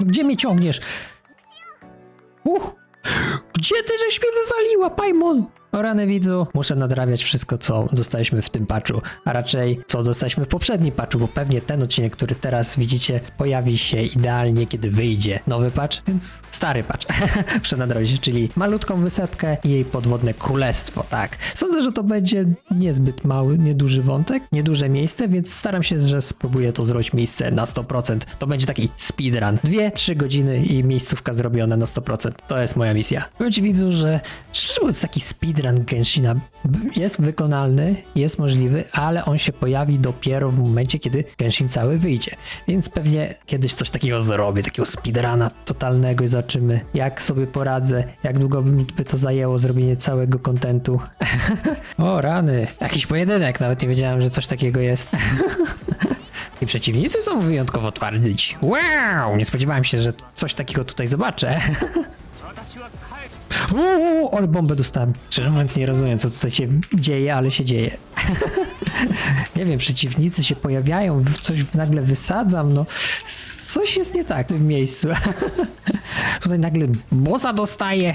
Gdzie mnie ciągniesz? Uch! Gdzie ty żeś mnie wywaliła, Paimon? O rany widzu, muszę nadrabiać wszystko, co dostaliśmy w tym patchu, a raczej co dostaliśmy w poprzednim patchu, bo pewnie ten odcinek, który teraz widzicie, pojawi się idealnie, kiedy wyjdzie nowy patch, więc stary patch muszę nadrobić, czyli malutką wysepkę i jej podwodne królestwo, tak. Sądzę, że to będzie niezbyt mały, nieduży wątek, nieduże miejsce, więc staram się, że spróbuję to zrobić miejsce na 100%. To będzie taki speedrun. 2-3 godziny i miejscówka zrobiona na 100%. To jest moja misja. Powiem ci widzu, że szczerze mówiąc taki speedrun Genshina b- jest wykonalny, jest możliwy, ale on się pojawi dopiero w momencie, kiedy Genshin cały wyjdzie. Więc pewnie kiedyś coś takiego zrobię, takiego speedruna totalnego i zobaczymy jak sobie poradzę, jak długo by mi to zajęło zrobienie całego kontentu. o rany, jakiś pojedynek, nawet nie wiedziałem, że coś takiego jest. I przeciwnicy są wyjątkowo twardzi. Wow, nie spodziewałem się, że coś takiego tutaj zobaczę. Uuu, ale bombę dostałem. Szczerze mówiąc nie rozumiem, co tutaj się dzieje, ale się dzieje. nie wiem, przeciwnicy się pojawiają, coś nagle wysadzam, no coś jest nie tak w tym miejscu. tutaj nagle bossa dostaje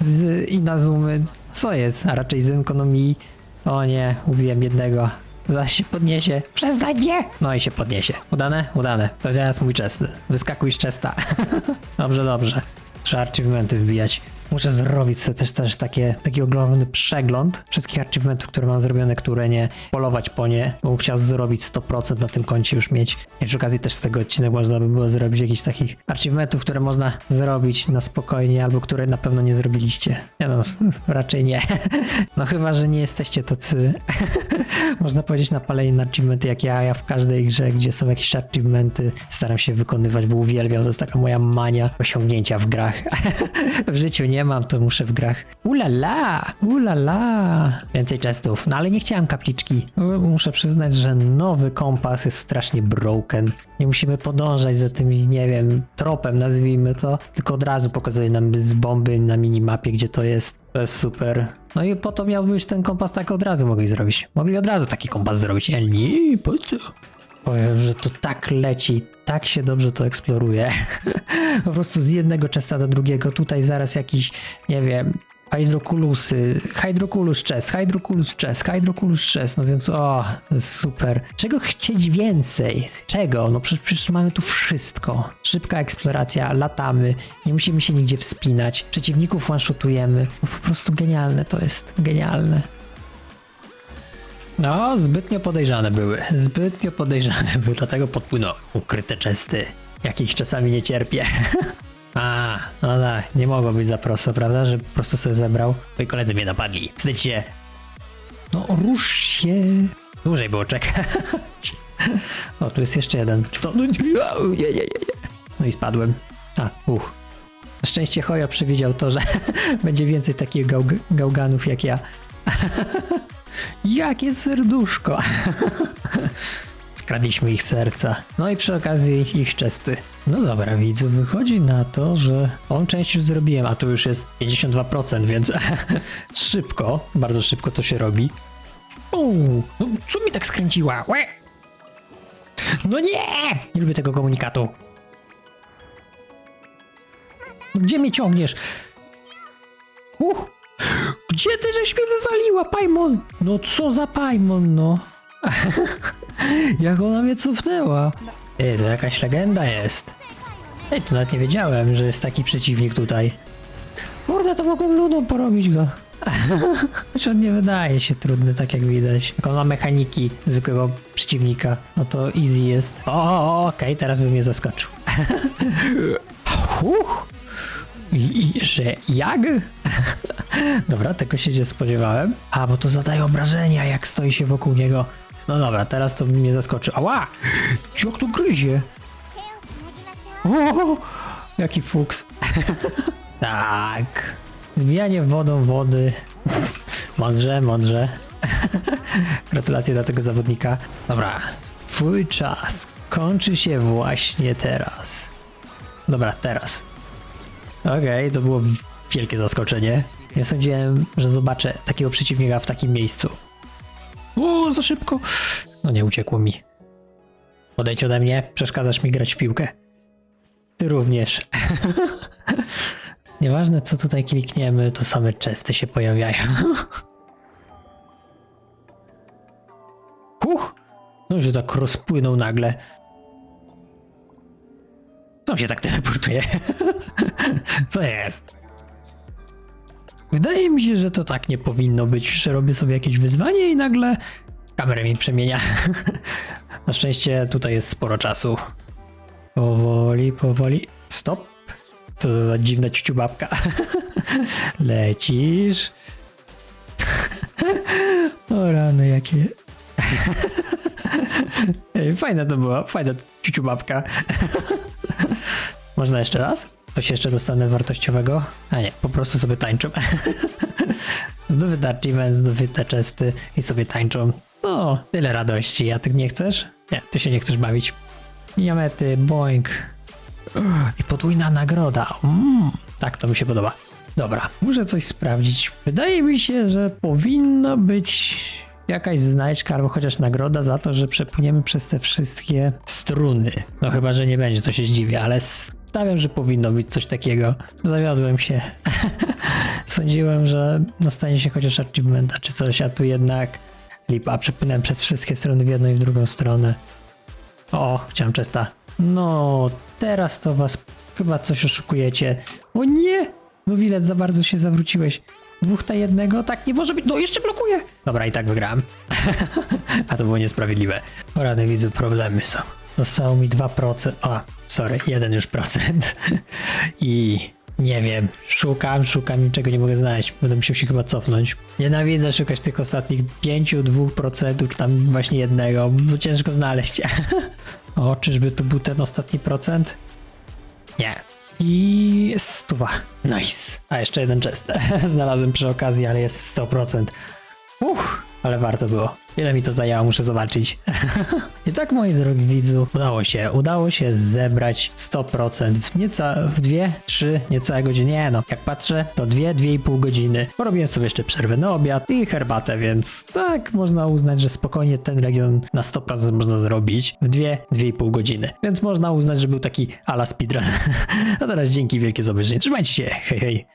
z Inazumy. Co jest? A raczej z ekonomii. O nie, ubiłem jednego. Zaś się podniesie. Przestań! No i się podniesie. Udane? Udane. To teraz mój czesny. Wyskakuj z czesta. dobrze, dobrze. Trzeba achievementy wbijać. Muszę zrobić sobie też, też takie, taki ogromny przegląd wszystkich achievementów, które mam zrobione, które nie, polować po nie, bo chciał zrobić 100% na tym koncie już mieć. I przy okazji też z tego odcinek można by było zrobić jakichś takich achievementów, które można zrobić na spokojnie, albo które na pewno nie zrobiliście. Nie no, raczej nie. No chyba, że nie jesteście tacy, można powiedzieć, napaleni na achievementy jak ja. Ja w każdej grze, gdzie są jakieś achievementy, staram się wykonywać, bo uwielbiam. To jest taka moja mania osiągnięcia w grach. w życiu nie mam, to muszę w grach. Ulala, ulala. Więcej testów. No ale nie chciałem kapliczki. Muszę przyznać, że nowy kompas jest strasznie broken. Nie musimy podążać za tym, nie wiem, tropem nazwijmy to, tylko od razu pokazuje nam z bomby na minimapie, gdzie to jest. To jest super. No i po to miał być ten kompas tak od razu mogli zrobić. Mogli od razu taki kompas zrobić. Ale nie, po co? Powiem, że to tak leci, tak się dobrze to eksploruje. po prostu z jednego czesta do drugiego. Tutaj zaraz jakiś, nie wiem, hydrokulusy, hydrokulus chest, hydrokulus chest, hydrokulus chest, no więc o, super. Czego chcieć więcej? Czego? No przecież, przecież mamy tu wszystko. Szybka eksploracja, latamy, nie musimy się nigdzie wspinać, przeciwników one-shotujemy. No po prostu genialne to jest, genialne. No, zbytnio podejrzane były. Zbytnio podejrzane były, dlatego podpłynął. Ukryte czesty. Jakich czasami nie cierpię. A, no tak, nie mogło być za prosto, prawda? Że po prostu sobie zebrał. Twoi koledzy mnie napadli. Wstydź się. No, rusz się. Dłużej było czekać. O, tu jest jeszcze jeden. No, no i spadłem. A, uch. Na szczęście Hojo przewidział to, że będzie więcej takich gałg- gałganów jak ja. Jakie serduszko! Skradliśmy ich serca. No i przy okazji ich czesty. No dobra, widzu, wychodzi na to, że on część już zrobiłem, a tu już jest 52%, więc szybko, bardzo szybko to się robi. Uuu, no co mi tak skręciła? Łe! No nie! Nie lubię tego komunikatu. Gdzie mnie ciągniesz? Uch! Gdzie ty żeś mnie wywaliła, Paimon? No co za Paimon, no? Jak ona mnie cofnęła? Ej, to jakaś legenda jest. Ej, to nawet nie wiedziałem, że jest taki przeciwnik tutaj. Kurde, to mogłem ludą porobić go. Choć on nie wydaje się trudny, tak jak widać. Jak on ma mechaniki zwykłego przeciwnika, no to easy jest. O, o, teraz bym mnie zaskoczył. Huch! I, i, że jak? dobra, tego się nie spodziewałem. A, bo to zadaje obrażenia, jak stoi się wokół niego. No dobra, teraz to mnie zaskoczy. Ała! Jak to gryzie? O, jaki fuks. tak. Zbijanie wodą wody. mądrze, mądrze. Gratulacje dla tego zawodnika. Dobra, twój czas kończy się właśnie teraz. Dobra, teraz. Okej, to było wielkie zaskoczenie. Nie sądziłem, że zobaczę takiego przeciwnika w takim miejscu. O, za szybko. No nie uciekło mi. Odejdź ode mnie, przeszkadzasz mi grać w piłkę. Ty również. Nieważne co tutaj klikniemy, to same czesty się pojawiają. Huch! No, że tak rozpłynął nagle. Co się tak teleportuje? Co jest? Wydaje mi się, że to tak nie powinno być, że robię sobie jakieś wyzwanie i nagle kamerę mi przemienia. Na szczęście tutaj jest sporo czasu. Powoli, powoli. Stop. Co to za dziwna ciuciu babka. Lecisz. O rany jakie. Ej, Fajna to była, fajna ciuciu babka. Można jeszcze raz? Coś jeszcze dostanę wartościowego? A nie, po prostu sobie tańczą. Zdobyte achievement, zdobyte czesty i sobie tańczą. No, tyle radości. A ty nie chcesz? Nie, ty się nie chcesz bawić. Diamety, boing. I podwójna nagroda. Mm, tak, to mi się podoba. Dobra, muszę coś sprawdzić. Wydaje mi się, że powinno być jakaś znajdźka albo chociaż nagroda za to, że przepłyniemy przez te wszystkie struny. No chyba, że nie będzie, to się zdziwię, ale stawiam, że powinno być coś takiego. Zawiodłem się. Sądziłem, że dostanie się chociaż achievementa czy coś, a tu jednak lipa. Przepłynąłem przez wszystkie strony w jedną i w drugą stronę. O, chciałem czesta. No, teraz to was chyba coś oszukujecie. O nie! No Wilet, za bardzo się zawróciłeś. Dwóch na jednego? Tak nie może być. No, jeszcze blokuje! Dobra, i tak wygrałem. A to było niesprawiedliwe. O rany widzę, problemy są. Zostało mi 2%. O, sorry, jeden już procent. I nie wiem, szukam, szukam, niczego nie mogę znaleźć. Będę musiał się chyba cofnąć. Nienawidzę szukać tych ostatnich 5, 2%, czy tam właśnie jednego, bo ciężko znaleźć. o, czyżby to był ten ostatni procent? Nie. I stuwa. Nice. A jeszcze jeden chest. Znalazłem przy okazji, ale jest 100%. Uff, ale warto było. Ile mi to zajęło, muszę zobaczyć. I tak, moi drogi widzu, udało się. Udało się zebrać 100% w nieca, w dwie, trzy, niecałe godziny. Nie no, jak patrzę, to dwie, dwie i pół godziny. Porobiłem sobie jeszcze przerwę na obiad i herbatę, więc tak, można uznać, że spokojnie ten region na 100% można zrobić w dwie, dwie i pół godziny. Więc można uznać, że był taki ala speedrun. A teraz dzięki wielkie za obejrzenie. Trzymajcie się, hej hej.